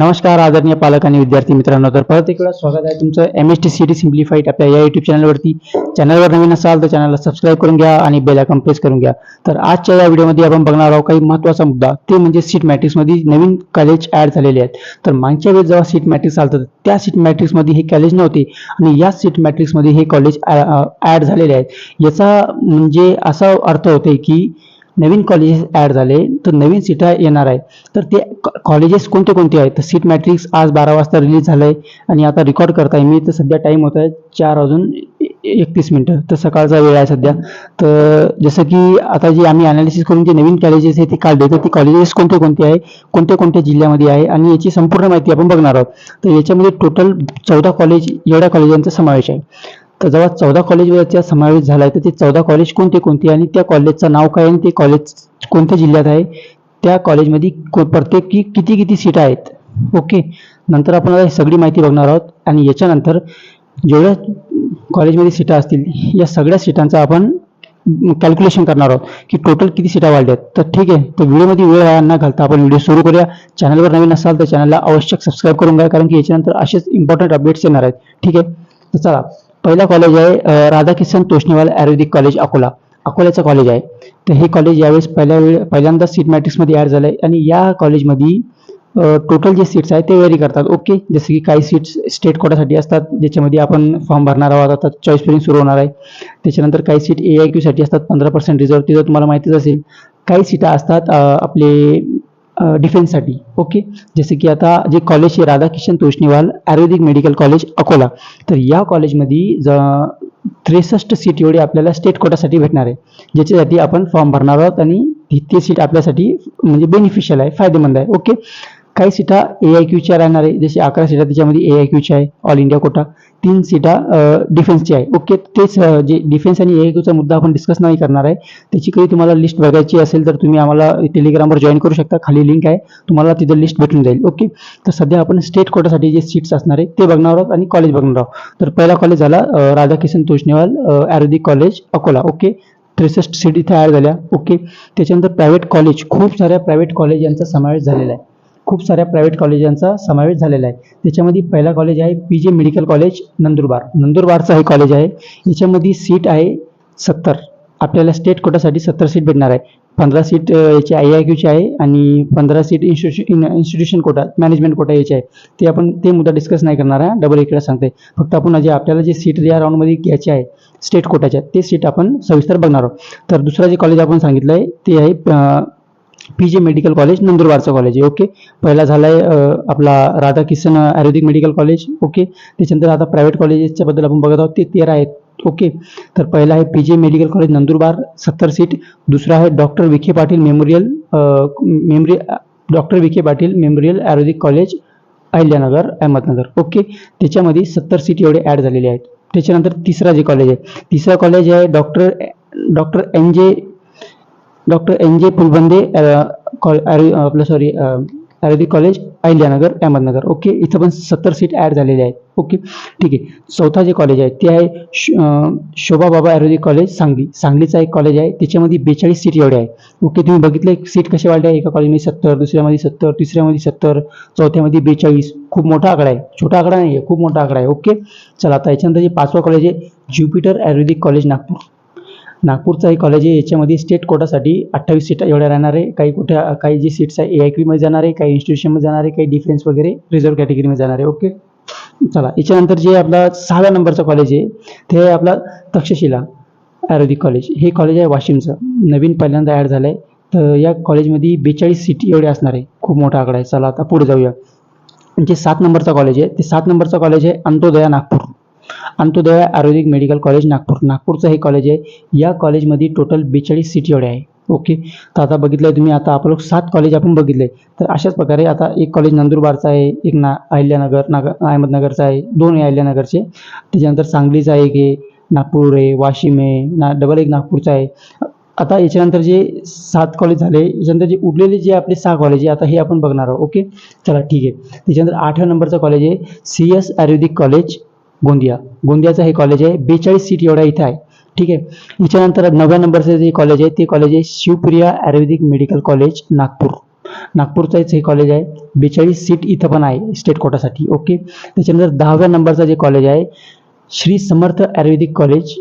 नमस्कार आदरणीय पालक आणि विद्यार्थी मित्रांनो. तर परत एक वेळा स्वागत आहे तुमचं M S T C T simplified आपल्या या युट्यूब चॅनलवरती चॅनलवर नवीन असाल तर चॅनलला सबस्क्राईब करून घ्या आणि बेल आयकॉन प्रेस करून घ्या. तर आजच्या या व्हिडिओमध्ये आपण बघणार आहोत काही महत्त्वाचा मुद्दा. ते म्हणजे सीट मॅट्रिक्समध्ये नवीन कॉलेज ॲड झालेले आहेत. तर मागच्या वेळेस जेव्हा सीट मॅट्रिक्स आलं तर त्या सीट मॅट्रिक्समध्ये हे कॉलेज नव्हते. आणि या सीट मॅट्रिक्समध्ये हे कॉलेज ॲड झालेले आहेत. याचा म्हणजे असा अर्थ होते की नवीन कॉलेजेस ॲड झाले तर नवीन सीटा येणार आहे. तर ते कॉलेजेस कोणते कोणते आहेत? तर सीट मॅट्रिक्स आज बारा वाजता रिलीज झालं आहे आणि आता रेकॉर्ड करताय मी तर सध्या टाईम होत आहे चार वाजून एकतीस मिनटं. तर सकाळचा वेळ आहे सध्या. तर जसं की आता जे आम्ही अनालिसिस करून जे नवीन कॉलेजेस आहे ते काढले तर ते कॉलेजेस कोणते कोणते आहे? कोणत्या कोणत्या जिल्ह्यामध्ये आहे? आणि याची संपूर्ण माहिती आपण बघणार आहोत. तर याच्यामध्ये टोटल चौदा कॉलेज एवढ्या कॉलेजांचा समावेश आहे. तर जेव्हा चौदा कॉलेजचा समावेश झाला आहे तर ते चौदा कॉलेज कोणते कोणते आणि त्या कॉलेजचं नाव काय आणि ते कॉलेज कोणत्या जिल्ह्यात आहे? त्या कॉलेजमध्ये को- प्रत्येकी किती किती सीट आहेत? ओके नंतर आपण ही सगळी माहिती बघणार आहोत आणि याच्यानंतर जेवढ्या कॉलेजमध्ये सीटा असतील या सगळ्या सीटांचा आपण कॅल्क्युलेशन करणार आहोत की टोटल किती सीटा वाढल्यात. तर ठीक आहे. तर व्हिडिओमध्ये वेळ न घालता आपण व्हिडिओ सुरू करूया. चॅनलवर नवीन असाल तर चॅनलला आवश्यक सबस्क्राईब करून घ्या कारण की याच्यानंतर असेच इम्पॉर्टंट अपडेट्स येणार आहेत. ठीक आहे. तर चला. पहिला कॉलेज आहे राधा राधाकिशन तोष्णीवाल आयुर्वेदिक कॉलेज अकोला. अकोल्याचं कॉलेज आहे. तर हे कॉलेज यावेळेस पहिल्या वेळ पहिल्यांदा सीट मॅट्रिक्समध्ये ॲड झालं आहे आणि या कॉलेजमध्ये टोटल जे सीट्स आहेत ते व्हेरी करतात. ओके जसे की काही सीट्स स्टेट कोटासाठी असतात ज्याच्यामध्ये आपण फॉर्म भरणार आहोत. आता चॉईस फिलिंग सुरू होणार आहे. त्याच्यानंतर काही सीट ए आय क्यूसाठी असतात पंधरा पर्सेंट रिझर्व तिथं तुम्हाला माहितीच असेल काही सीटा असतात आपले डिफेन्ससाठी ओके जसे की आता जे कॉलेज आहे Radhakishan Toshniwal ayurvedic medical college Akola. तर या कॉलेजमध्ये ज त्रेसष्ट सीट एवढी आपल्याला स्टेट कोटासाठी भेटणार आहे. ज्याच्यासाठी आपण फॉर्म भरणार आहोत आणि ती- ते सीट आपल्यासाठी म्हणजे बेनिफिशियल आहे फायदेमंद आहे. ओके काही सीटा ए आय क्यूच्या राहणार आहे. जसे अकरा सीटा त्याच्यामध्ये ए आय क्यूच्या आहे ऑल इंडिया कोटा. तीन सीटा डिफेन्सची आहे. ओके तेच जे डिफेन्स आणि ए आय क्यूचा मुद्दा आपण डिस्कस नाही करणार आहे. त्याची काही तुम्हाला लिस्ट बघायची असेल तर तुम्ही आम्हाला टेलिग्रामवर जॉईन करू शकता. खाली लिंक आहे. तुम्हाला तिथं लिस्ट भेटून जाईल. ओके? तर सध्या आपण स्टेट कोटासाठी जे सीट्स असणार आहे ते बघणार आहोत आणि कॉलेज बघणार आहोत. तर पहिला कॉलेज झाला Radhakishan Toshniwal ayurvedic college Akola. Okay? त्रेसष्ट सीट इथे ॲड झाल्या. ओके? त्याच्यानंतर प्रायव्हेट कॉलेज खूप साऱ्या प्रायव्हेट कॉलेज यांचा समावेश झालेला आहे. खूप साऱ्या प्रायव्हेट कॉलेजांचा समावेश झालेला आहे. त्याच्यामध्ये पहिला कॉलेज आहे P J medical college Nandurbar. नंदुरबारचं हे कॉलेज आहे. याच्यामध्ये सीट आहे सत्तर. आपल्याला स्टेट कोटासाठी सत्तर सीट भेटणार आहे. पंधरा सीट याची आय आय क्यूची आहे आणि पंधरा seat institution institution quota management quota याची आहे. ते आपण ते मुद्दा डिस्कस नाही करणार आहे डबल इकडे सांगते. फक्त आपण जे आपल्याला जे सीट या राऊंडमध्ये घ्यायची आहे स्टेट कोटाच्या ते सीट आपण सविस्तर बघणार आहोत. तर दुसरं जे कॉलेज आपण सांगितलं आहे ते आहे पी जे मेडिकल कॉलेज नंदुरबारचं कॉलेज आहे ओके पहिला झाला आहे आपला Radhakishan ayurvedic medical college okay त्याच्यानंतर आता प्रायव्हेट कॉलेजेसच्या बद्दल आपण बघत आहोत ते तेरा आहेत ओके तर पहिला आहे P J medical college Nandurbar सत्तर सीट. दुसरा आहे doctor Vikhe Patil memorial memory doctor Vikhe Patil memorial ayurvedic college Ahilyanagar Ahmednagar okay त्याच्यामध्ये सत्तर सीट एवढे ॲड झालेले आहेत. त्याच्यानंतर तिसरा जे कॉलेज आहे तिसरा कॉलेज आहे doctor doctor N J doctor N J Phulbande आपलं sorry ayurvedic college Ahilyanagar Ahmednagar. Okay? इथं पण सत्तर सीट ॲड झालेले आहेत ओके? ठीक आहे. चौथा जे कॉलेज आहे ते आहे शोभा बाबा आयुर्वेदिक कॉलेज सांगली. सांगलीचा एक कॉलेज आहे त्याच्यामध्ये बेचाळीस सीट एवढे आहे ओके? तुम्ही बघितले सीट कसे वाढले एका कॉलेजमध्ये सत्तर दुसऱ्यामध्ये सत्तर तिसऱ्यामध्ये सत्तर चौथ्यामध्ये बेचाळीस. खूप मोठा आकडा आहे. छोटा आकडा नाही आहे खूप मोठा आकडा आहे. ओके? चला आता याच्यानंतर जे पाचवा कॉलेज आहे ज्युपिटर आयुर्वेदिक कॉलेज नागपूर. नागपूरचं हे कॉलेज आहे याच्यामध्ये स्टेट कोटासाठी अठ्ठावीस सीट एवढ्या राहणार आहे. काही कुठे काही जी सीट्स आहे ए आय पीमध्ये जाणार आहे काही इन्स्टिट्यूशनमध्ये जाणार आहे काही डिफेन्स वगैरे रिझर्व कॅटेगरीमध्ये जाणार आहे. ओके चला याच्यानंतर जे आपला सहाव्या नंबरचं कॉलेज आहे ते आहे आपला तक्षशिला आयुर्वेदिक कॉलेज हे कॉलेज आहे वाशिमचं. नवीन पहिल्यांदा ॲड झालं आहे तर या कॉलेजमध्ये बेचाळीस सीट एवढे असणार आहे. खूप मोठा आकडा आहे. चला आता पुढे जाऊया. जे सात नंबरचं कॉलेज आहे ते सात नंबरचं कॉलेज आहे Antyodaya Nagpur. Antyodaya ayurvedic medical college Nagpur. नागपूरचं हे कॉलेज आहे. या कॉलेजमध्ये टोटल बेचाळीस सीट एवढे आहे. ओके तर आता बघितलंय तुम्ही आता आपण सात कॉलेज आपण बघितले. तर अशाच प्रकारे आता एक कॉलेज नंदुरबारचं आहे एक ना अहिल्यानगर नागर अहमदनगरचं आहे दोन आहे अहिल्यानगरचे. त्याच्यानंतर सांगलीचा आहे की नागपूर आहे वाशिम आहे ना डबल एक नागपूरचा आहे. आता याच्यानंतर जे सात कॉलेज झाले याच्यानंतर जे उरलेले जे आपले सहा कॉलेज आहे आता हे आपण बघणार आहोत. ओके चला ठीक आहे. त्याच्यानंतर आठव्या नंबरचं कॉलेज आहे C S ayurvedic college Gondia. गोंदियाचं हे कॉलेज आहे. बेचाळीस सीट एवढा इथं आहे. ठीक आहे? याच्यानंतर नव्या नंबरचं जे कॉलेज आहे ते कॉलेज आहे Shivpriya ayurvedic medical college Nagpur. नागपूरचंच हे कॉलेज आहे. बेचाळीस सीट इथं पण आहे स्टेट कोटासाठी. ओके त्याच्यानंतर दहाव्या नंबरचं जे कॉलेज आहे श्री समर्थ आयुर्वेदिक कॉलेज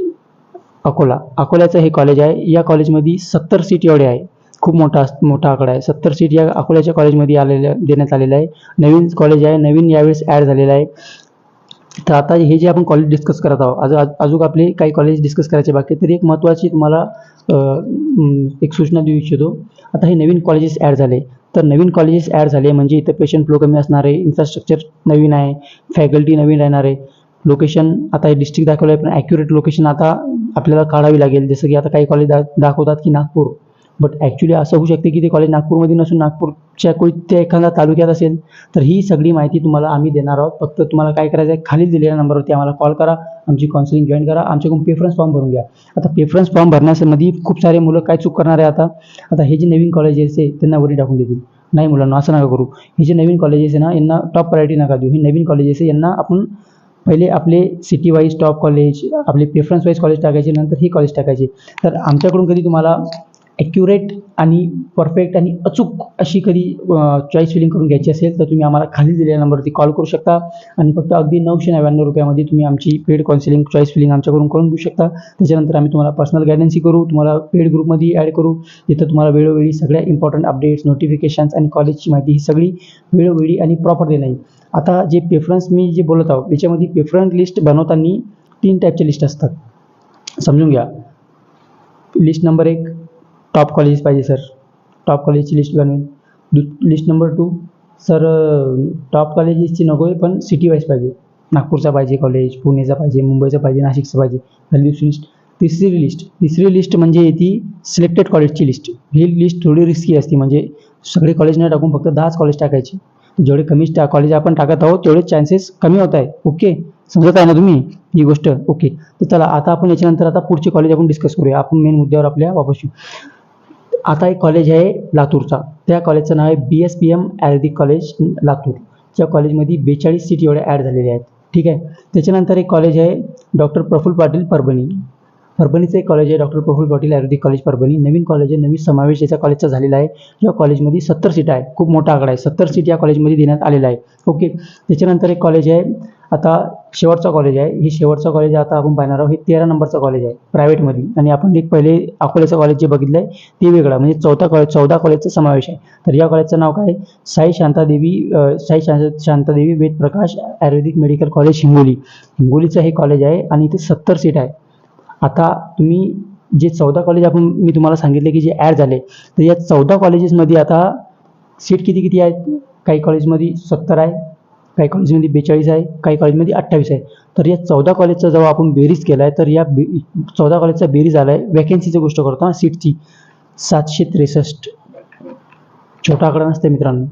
अकोला. अकोल्याचं हे कॉलेज आहे. या कॉलेजमध्ये सत्तर सीट एवढे आहे. खूप मोठा मोठा आकडा आहे. सत्तर सीट या अकोल्याच्या कॉलेजमध्ये आलेल्या देण्यात आलेलं आहे. नवीन कॉलेज आहे. नवीन यावेळेस ॲड झालेलं आहे. तर आता हे जे आपण कॉलेज डिस्कस करत आहोत आज अजून आपले काही कॉलेज डिस्कस करायचे बाकी तरी एक महत्त्वाची तुम्हाला एक सूचना देऊ इच्छितो. आता हे नवीन कॉलेजेस ॲड झाले. तर नवीन कॉलेजेस ॲड झाले म्हणजे इथं पेशंट फ्लो कमी असणार आहे इन्फ्रास्ट्रक्चर नवीन आहे फॅकल्टी नवीन राहणार आहे. लोकेशन आता हे डिस्ट्रिक्ट दाखवलं आहे पण ॲक्युरेट लोकेशन आता आपल्याला काढावी लागेल. जसं की आता काही कॉलेज दा दाखवतात की नागपूर. बट ॲक्च्युली असं होऊ शकते की ते कॉलेज नागपूरमध्ये नसून नागपूरच्या कोणत्या एखाद्या तालुक्यात असेल तर ही सगळी माहिती तुम्हाला आम्ही देणार आहोत. फक्त तुम्हाला काय करायचं आहे खाली दिलेल्या नंबरवरती आम्हाला कॉल करा आमची काउन्सिलिंग जॉईन करा आमच्याकडून पेफरन्स फॉर्म भरून घ्या. आता प्रेफरन्स फॉर्म भरण्यामध्ये खूप सारे मुलं काय चूक करणार आहे आता? आता हे जे नवीन कॉलेजेस आहे त्यांना वरी टाकून देतील. नाही मुलांना असं नका करू. हे जे नवीन कॉलेजेस आहे ना यांना टॉप प्रायोरिटी नका देऊ. हे नवीन कॉलेजेस आहे यांना आपण पहिले आपले सिटी वाईज टॉप कॉलेज आपले प्रेफरन्स वाईज कॉलेज टाकायचे नंतर ही कॉलेज टाकायचे. तर आमच्याकडून कधी तुम्हाला ॲक्युरेट आणि परफेक्ट आणि अचूक अशी कधी चॉईस फिलिंग करून घ्यायची असेल तर तुम्ही आम्हाला खाली दिलेल्या नंबरवरती कॉल करू शकता. आणि फक्त अगदी नऊशे नव्याण्णव रुपयामध्ये तुम्ही आमची पेड काउन्सिलिंग चॉईस फिलिंग आमच्याकडून करून घेऊ शकता. त्याच्यानंतर आम्ही तुम्हाला पर्सनल गायडन्सही करू तुम्हाला पेड ग्रुपमध्ये ॲड करू. जिथं तुम्हाला वेळोवेळी सगळ्या इम्पॉर्टंट अपडेट्स नोटिफिकेशन्स आणि कॉलेजची माहिती ही सगळी वेळोवेळी आणि प्रॉपर देणार आता जे प्रेफरन्स मी जे बोलत आहोत त्याच्यामध्ये प्रेफरन्स लिस्ट बनवताना तीन टाईपचे लिस्ट असतात. समजून घ्या. लिस्ट नंबर एक टॉप कॉलेजेस पाहिजे सर टॉप कॉलेजची लिस्ट बनवेन. दु list number two sir top कॉलेजेसची नको आहे पण सिटी वाईज पाहिजे. नागपूरचा पाहिजे कॉलेज पुणेचा पाहिजे मुंबईचा पाहिजे नाशिकचं पाहिजे. झाली दुसरी लिस्ट तिसरी लिस्ट तिसरी लिस्ट म्हणजे ती सिलेक्टेड कॉलेजची लिस्ट ही लिस्ट थोडी रिस्की असते म्हणजे सगळे कॉलेज न टाकून फक्त दहाच कॉलेज टाकायचे. जेवढे कमी टा कॉलेज आपण टाकत आहोत तेवढे चान्सेस कमी होत आहे. ओके समजत आहे ना तुम्ही ही गोष्ट? ओके तर चला आता आपण याच्यानंतर आता पुढचे कॉलेज आपण डिस्कस करूया. आपण मेन मुद्द्यावर आपल्या वापस येऊ. आता एक कॉलेज आहे लातूरचा. त्या कॉलेजचं नाव आहे B S P M ayurvedic college Latur. त्या कॉलेजमध्ये बेचाळीस सीट एवढ्या ॲड झालेल्या आहेत. ठीक आहे? त्याच्यानंतर एक कॉलेज आहे डॉक्टर प्रफुल्ल पाटील परभणी. परभणीचं एक कॉलेज आहे doctor Praful Patil ayurvedic college Parbhani. नवीन कॉलेज आहे नवीन समावेश याच्या कॉलेजचा झालेला आहे. या कॉलेजमध्ये सत्तर सीट आहे. खूप मोठा आकडा आहे. सत्तर सीट या कॉलेजमध्ये देण्यात आलेला आहे. ओके त्याच्यानंतर एक कॉलेज आहे. आता शेवटचा कॉलेज आहे. हे शेवटचं कॉलेज आता आपण पाहणार आहोत. हे तेरा नंबरचं कॉलेज आहे प्रायव्हेटमध्ये आणि आपण एक पहिले अकोल्याचं कॉलेज जे बघितलं आहे ते वेगळं. म्हणजे चौथा कॉलेज चौदा कॉलेजचा समावेश आहे. तर या कॉलेजचं नाव काय? आहे? Sai Shantadevi Sai Shant Shantadevi Ved Prakash ayurvedic medical college Hingoli. हिंगोलीचं हे कॉलेज आहे आणि इथे सत्तर सीट आहे. आता तुम्ही जे चौदा कॉलेज आपण मी तुम्हाला सांगितले की जे ॲड झाले तर या चौदा कॉलेजेसमध्ये आता सीट किती किती आहेत? काही कॉलेजमध्ये सत्तर आहे काही कॉलेजमध्ये बेचाळीस आहे काही कॉलेजमध्ये अठ्ठावीस आहे. तर या चौदा कॉलेजचा जेव्हा आपण बेरीज केला आहे तर या बे चौदा कॉलेजचा बेरीज आला आहे वॅकेन्सीची गोष्ट करतो ना सीटची सातशे त्रेसष्ट. छोटा आकडा नसते मित्रांनो.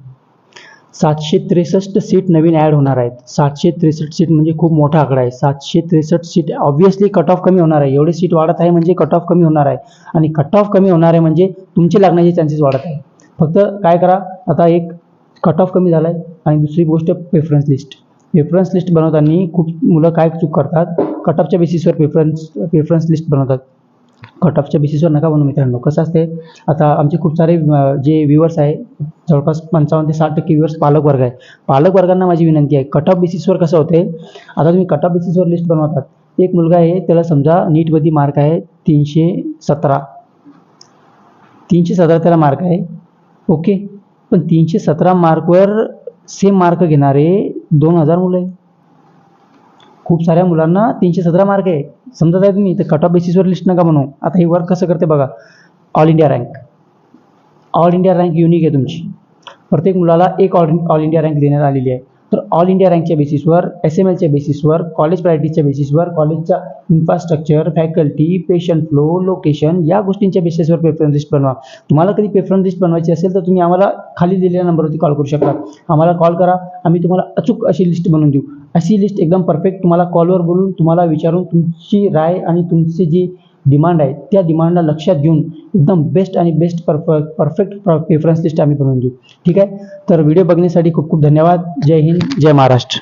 सातशे त्रेसष्ट सीट नवीन ॲड होणार आहेत. सातशे त्रेसष्ट सीट म्हणजे खूप मोठा आकडा आहे. सातशे त्रेसष्ट सीट ऑब्व्हियसली कट ऑफ कमी होणार आहे. एवढे सीट वाढत आहे म्हणजे कट ऑफ कमी होणार आहे. आणि कट ऑफ कमी होणार आहे म्हणजे तुमचे लागण्याचे चान्सेस वाढत आहे. फक्त काय करा आता एक कट ऑफ कमी झाला आहे आणि दुसरी गोष्ट प्रेफरन्स लिस्ट प्रेफरन्स लिस्ट बनवताना खूप मुलं काय चूक करतात? कट ऑफच्या बेसिसवर प्रेफरन्स प्रेफरन्स लिस्ट बनवतात. कट ऑफच्या बेसिसवर नका बनवू मित्रांनो. कसं असते आता आमचे खूप सारे जे व्ह्युअर्स आहे जवळपास पंचावन्न ते साठ टक्के व्ह्युअर्स पालक वर्ग आहे. पालक वर्गांना माझी विनंती आहे कट ऑफ बेसिसवर कसं होते आता तुम्ही कट ऑफ बेसिसवर लिस्ट बनवतात. एक मुलगा आहे त्याला समजा नीटमध्ये मार्क आहे तीनशे सतरा. तीनशे सतरा त्याला मार्क आहे. ओके पण तीनशे सतरा मार्कवर सेम मार्क घेणारे दोन हजार मुलं आहे. खूप साऱ्या मुलांना तीनशे सतरा मार्क आहे. समजत आहे तुम्ही तर कट ऑफ बेसिसवर लिस्ट नका म्हणू आता हे वर्क कसं करते बघा. All India rank all India rank unique आहे तुमची. प्रत्येक मुलाला एक ऑल ऑल इंडिया रँक देण्यात आलेली आहे. तर ऑल इंडिया रँकच्या बेसिसवर एस एम एलच्या बेसिसवर कॉलेज प्रायोरिटीच्या बेसिसवर कॉलेजच्या infrastructure faculty patient flow location या गोष्टींच्या बेसिसवर प्रेफरन्स लिस्ट बनवा. तुम्हाला कधी प्रेफरन्स लिस्ट बनवायची असेल तर तुम्ही आम्हाला खाली दिलेल्या नंबरवरती कॉल करू शकता. आम्हाला कॉल करा आम्ही तुम्हाला अचूक अशी लिस्ट बनवून देऊ. अशी लिस्ट एकदम परफेक्ट तुम्हाला कॉलवर बोलून तुम्हाला विचारून तुमची राय आणि तुमची जी डिमांड आहे त्या डिमांडला लक्षात घेऊन एकदम बेस्ट आणि best perf perfect preference list आम्ही बनवून देऊ. ठीक आहे? तर व्हिडिओ बघण्यासाठी खूप खूप धन्यवाद. जय हिंद जय महाराष्ट्र.